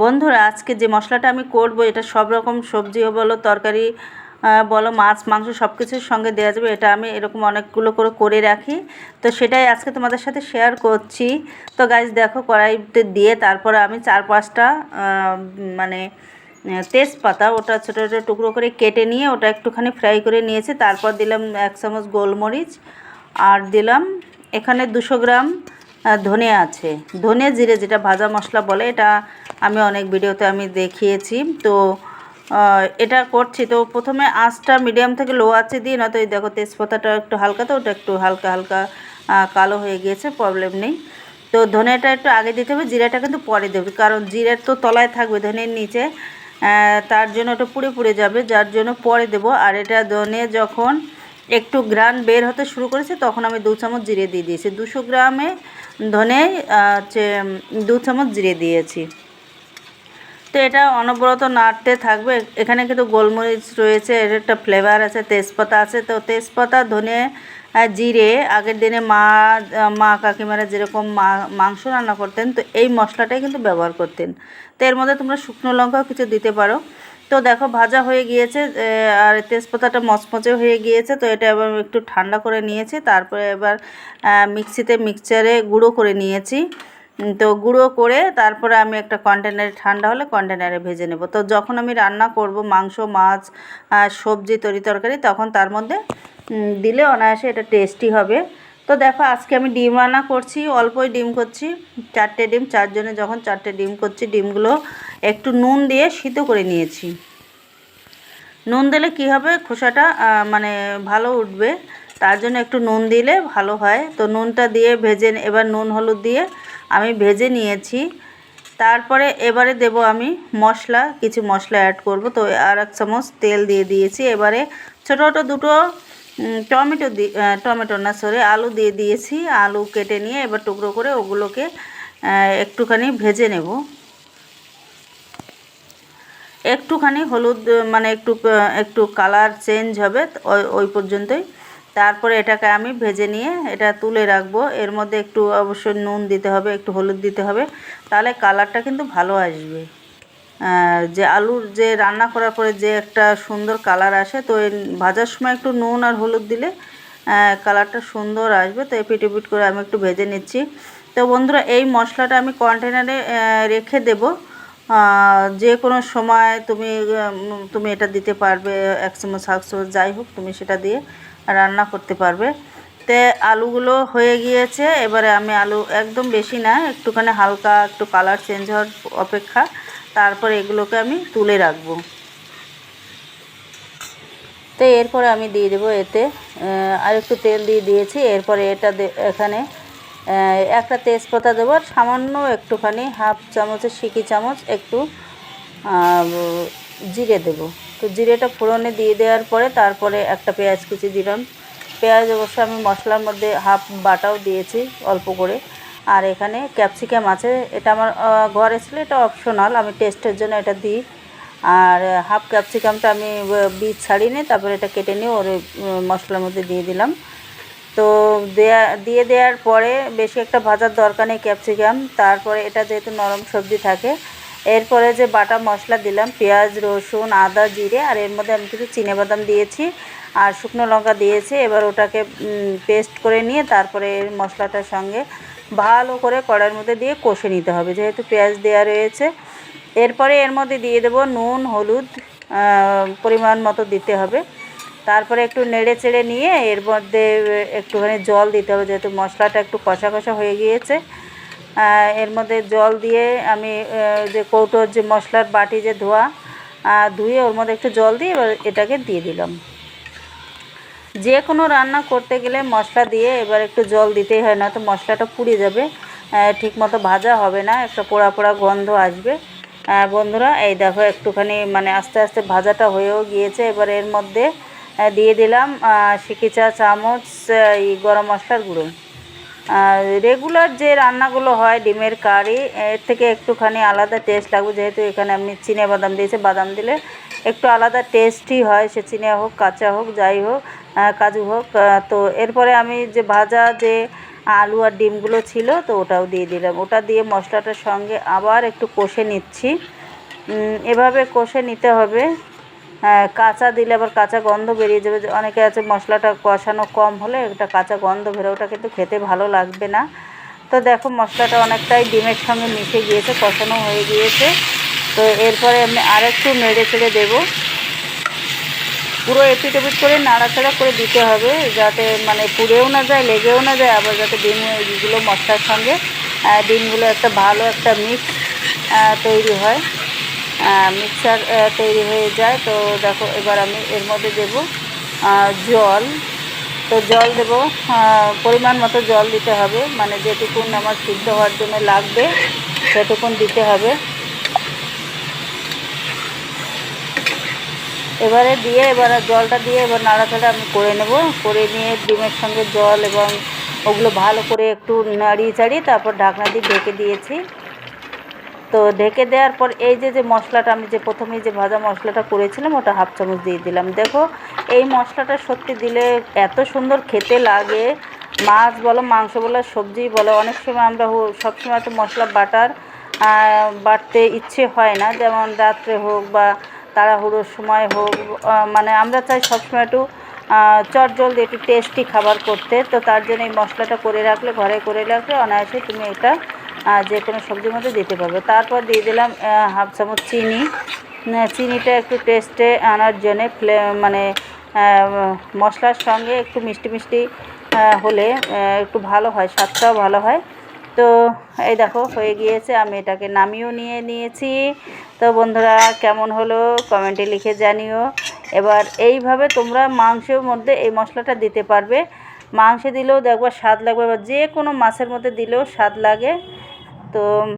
বন্ধুরা, আজকে যে মশলাটা আমি করব, এটা সব রকম সবজি বলো, তরকারি বলো, মাছ, মাংস সব কিছুর সঙ্গে দেওয়া যাবে। এটা আমি এরকম অনেকগুলো করে করে রাখি। তো সেটাই আজকে তোমাদের সাথে শেয়ার করছি। তো গাইজ দেখো, কড়াইতে দিয়ে তারপরে আমি চার পাঁচটা মানে তেজপাতা, ওটা ছোটো ছোটো টুকরো করে কেটে নিয়ে, ওটা একটুখানি ফ্রাই করে নিয়েছি। তারপর দিলাম এক চামচ গোলমরিচ আর দিলাম এখানে দুশো গ্রাম ধনে আছে। ধনে, জিরে, যেটা ভাজা মশলা বলে, এটা আমি অনেক ভিডিওতে আমি দেখিয়েছি। তো এটা করছি। তো প্রথমে আঁচটা মিডিয়াম থেকে লো আছে দিয়ে, নয়তো এই দেখো তেজপাতাটা একটু হালকা, তো ওটা একটু হালকা হালকা কালো হয়ে গিয়েছে প্রবলেম নেই। তো ধনেটা একটু আগে দিতে হবে, জিরাটা কিন্তু পরে দেবে, কারণ জিরের তো তলায় থাকবে ধনের নিচে তার জন্য ওটা পুড়ে পুড়ে যাবে, যার জন্য পরে দেবো। আর এটা ধনে যখন একটু গ্রান বের হতে শুরু করেছে, তখন আমি দু চামচ জিরে দিয়ে দিয়েছি। দুশো গ্রামে ধনে হচ্ছে দু চামচ জিরে দিয়েছি। তো এটা অনবরত নাড়তে থাকবে। এখানে কিন্তু গোলমরিচ রয়েছে, এর একটা ফ্লেভার আছে, তেজপাতা আছে। তো তেজপাতা, ধনে জিরে, আগের দিনে মা মা কাকিমারা যেরকম মা, মাংস রান্না করতেন, তো এই মশলাটাই কিন্তু ব্যবহার করতেন। তো এর মধ্যে তোমরা শুকনো লঙ্কাও কিছু দিতে পারো। তো দেখো, ভাজা হয়ে গিয়েছে আর তেজপাতাটা মচমচে হয়ে গিয়েছে, তো এটা এবার একটু ঠান্ডা করে নিয়েছি। তারপরে এবার মিক্সিতে মিক্সচারে গুঁড়ো করে নিয়েছি। তো গুঁড়ো করে তারপরে আমি একটা কন্টেনারে ঠান্ডা হলে কন্টেনারে ভেজে নেব। তো যখন আমি রান্না করব, মাংস, মাছ সবজি, তরি তরকারি, তখন তার মধ্যে দিলে অনায়াসে এটা টেস্টি হবে। তো দেখো, আজকে আমি ডিম রান্না করছি, অল্পই ডিম করছি, চারটে ডিম, চারজনে যখন চারটে ডিম করছি, ডিমগুলো একটু নুন দিয়ে সিদ্ধ করে নিয়েছি। নুন দিলে কি হবে? খোসাটা মানে ভালো উঠবে, তার জন্য একটু নুন দিলে ভালো হয়। তো নুনটা দিয়ে ভেজে এবার নুন, হলুদ দিয়ে আমি ভেজে নিয়েছি। তারপরে এবারে দেব আমি মশলা, কিছু মশলা অ্যাড করব। তো আর এক চামচ তেল দিয়ে দিয়েছি। এবারে ছোটো ছোটো দুটো টমেটো দি টমেটো না সরি আলু দিয়ে দিয়েছি। আলু কেটে নিয়ে এবার টুকরো করে ওগুলোকে একটুখানি ভেজে নেব। একটুখানি হলুদ মানে একটু একটু কালার চেঞ্জ হবে ওই ওই পর্যন্তই। তারপরে এটাকে আমি ভেজে নিয়ে এটা তুলে রাখব। এর মধ্যে একটু অবশ্যই নুন দিতে হবে, একটু হলুদ দিতে হবে। তাহলে কালারটা কিন্তু ভালো আসবে। যে আলুর যে রান্না করার পরে যে একটা সুন্দর কালার আসে, তো ভাজার সময় একটু নুন আর হলুদ দিলে কালারটা সুন্দর আসবে। তো এপিট এপিট করে আমি একটু ভেজে নিচ্ছি। তো বন্ধুরা, এই মশলাটা আমি কন্টেনারে রেখে দেবো। যে কোনো সময় তুমি তুমি এটা দিতে পারবে, এক চামচ, হাফ চামচ, যাই হোক, তুমি সেটা দিয়ে রান্না করতে পারবে। তে আলুগুলো হয়ে গিয়েছে, এবারে আমি আলু একদম বেশি না, একটুখানি হালকা একটু কালার চেঞ্জ হওয়ার অপেক্ষা। তারপরে এগুলোকে আমি তুলে রাখব। তো এরপরে আমি দিয়ে দেবো এতে আর একটু তেল দিয়ে দিয়েছি। এরপরে এটা এখানে একটা তেজপাতা দেবো, আর সামান্য একটুখানি হাফ চামচের সিকি চামচ একটু জিরে দেবো। তো জিরেটা ফোড়নে দিয়ে দেওয়ার পরে তারপরে একটা পেঁয়াজ কুচি দিলাম। পেঁয়াজ অবশ্য আমি মশলার মধ্যে হাফ বাটাও দিয়েছি অল্প করে। আর এখানে ক্যাপসিকাম আছে, এটা আমার ঘরে ছিল, এটা অপশনাল আমি টেস্টের জন্য এটা দিই। আর হাফ ক্যাপসিকামটা আমি বীজ ছাড়িয়ে নিয়ে তারপরে এটা কেটে নিয়ে ওর মশলার মধ্যে দিয়ে দিলাম। তো দেয়া, দিয়ে দেওয়ার পরে বেশি একটা ভাজার দরকার নেই ক্যাপসিকাম। তারপরে এটা যেহেতু নরম সবজি থাকে এরপরে যে বাটা মশলা দিলাম, পেঁয়াজ, রসুন, আদা, জিরে, আর এর মধ্যে আমি কিছু চিনেবাদাম দিয়েছি আর শুকনো লঙ্কা দিয়েছি। এবার ওটাকে পেস্ট করে নিয়ে তারপরে এর মশলাটার সঙ্গে ভালো করে কড়াইয়ের মধ্যে দিয়ে কষে নিতে হবে। যেহেতু পেঁয়াজ দেওয়া রয়েছে, এরপরে এর মধ্যে দিয়ে দেবো নুন, হলুদ পরিমাণ মতো দিতে হবে। তারপরে একটু নেড়ে চেড়ে নিয়ে এর মধ্যে একটুখানি জল দিতে হবে, যেহেতু মশলাটা একটু কষা কষা হয়ে গিয়েছে। এর মধ্যে জল দিয়ে আমি যে কৌটোর যে মশলার বাটি যে ধোয়া ধুয়ে ওর মধ্যে একটু জল দিয়ে এবার এটাকে দিয়ে দিলাম। যে কোনো রান্না করতে গেলে মশলা দিয়ে এবার একটু জল দিতেই হয় না তো মশলাটা পুড়ে যাবে ঠিক মতো ভাজা হবে না, একটা পোড়া পোড়া গন্ধ আসবে। বন্ধুরা, এই দেখো একটুখানি মানে আস্তে আস্তে ভাজাটা হয়েও গিয়েছে। এবার এর মধ্যে দিয়ে দিলাম সিকি চামচ এই গরম মশলার গুঁড়ো। রেগুলার যে রান্নাগুলো হয় ডিমের কারি, এর থেকে একটুখানি আলাদা টেস্ট লাগবে। যেহেতু এখানে আমি চিনে বাদাম দিয়েছি, বাদাম দিলে একটু আলাদা টেস্টই হয়, সে চিনে হোক, কাঁচা হোক, যাই হোক কাজু হোক তো এরপরে আমি যে ভাজা যে আলু আর ডিমগুলো ছিল, তো ওটাও দিয়ে দিলাম। ওটা দিয়ে মশলাটার সঙ্গে আবার একটু কষে নিচ্ছি। এভাবে কষে নিতে হবে। কাঁচা দিলে আবার কাঁচা গন্ধ বেরিয়ে যাবে। অনেকে আছে মশলাটা কষানো কম হলে একটা কাঁচা গন্ধ বেরো ওটা কিন্তু খেতে ভালো লাগবে না। তো দেখো মশলাটা অনেকটাই ডিমের সঙ্গে মিশে গিয়েছে, কষানো হয়ে গিয়েছে। তো এরপরে আমি আরেকটু নেড়ে চেড়ে দেবো। পুরো এপিট এপিট করে নাড়াচাড়া করে দিতে হবে, যাতে মানে পুড়েও না যায়, লেগেও না যায়, আবার যাতে ডিমগুলো মশলার সঙ্গে ডিমগুলো একটা ভালো একটা মিক্স তৈরি হয়। মিক্সার তৈরি হয়ে যায়। তো দেখো, এবার আমি এর মধ্যে দেব জল। তো জল দেব পরিমাণ মতো জল দিতে হবে। মানে যেটুকুন আমার সিদ্ধ হওয়ার জন্য লাগবে, সেটুকুন দিতে হবে। এবারে দিয়ে, এবার জলটা দিয়ে এবার নাড়াচাড়া আমি করে নেব। করে নিয়ে ডিমের সঙ্গে জল এবং ওগুলো ভালো করে একটু নাড়িয়ে চাড়িয়ে তারপর ঢাকনা দিয়ে ঢেকে দিয়েছি। তো ঢেকে দেওয়ার পর এই যে যে মশলাটা আমি যে প্রথমে যে ভাজা মশলাটা করেছিলাম, ওটা হাফ চামচ দিয়ে দিলাম। দেখো, এই মশলাটা সত্যি দিলে এত সুন্দর খেতে লাগে। মাছ বলো, মাংস বলো, সবজি বলো, অনেক সময় আমরা সবসময় তো মশলা বাটার বাটতে ইচ্ছে হয় না। যেমন রাত্রে হোক বা তাড়াহুড়োর সময় হোক মানে আমরা চাই সবসময় একটু চট জলদি একটু টেস্টি খাবার করতে। তো তার জন্য এই মশলাটা করে রাখলে, ঘরে করে রাখলে অনায়াসে তুমি এটা যে কোনো সবজির মধ্যে দিতে পারবে। তারপর দিয়ে দিলাম হাফ চামচ চিনি। চিনিটা একটু টেস্টে আনার জন্যে ফ্লে মানে মশলার সঙ্গে একটু মিষ্টি মিষ্টি হলে একটু ভালো হয়, স্বাদটাও ভালো হয়। তো এই দেখো, হয়ে গিয়েছে, আমি এটাকে নামিয়েও নিয়ে নিয়েছি। তো বন্ধুরা, কেমন হলো কমেন্টে লিখে জানিও। এবার এইভাবে তোমরা মাংসের মধ্যে এই মশলাটা দিতে পারবে। মাংসে দিলেও দেখবা স্বাদ লাগবে, বা যে কোনো মাছের মধ্যে দিলেও স্বাদ লাগে। তো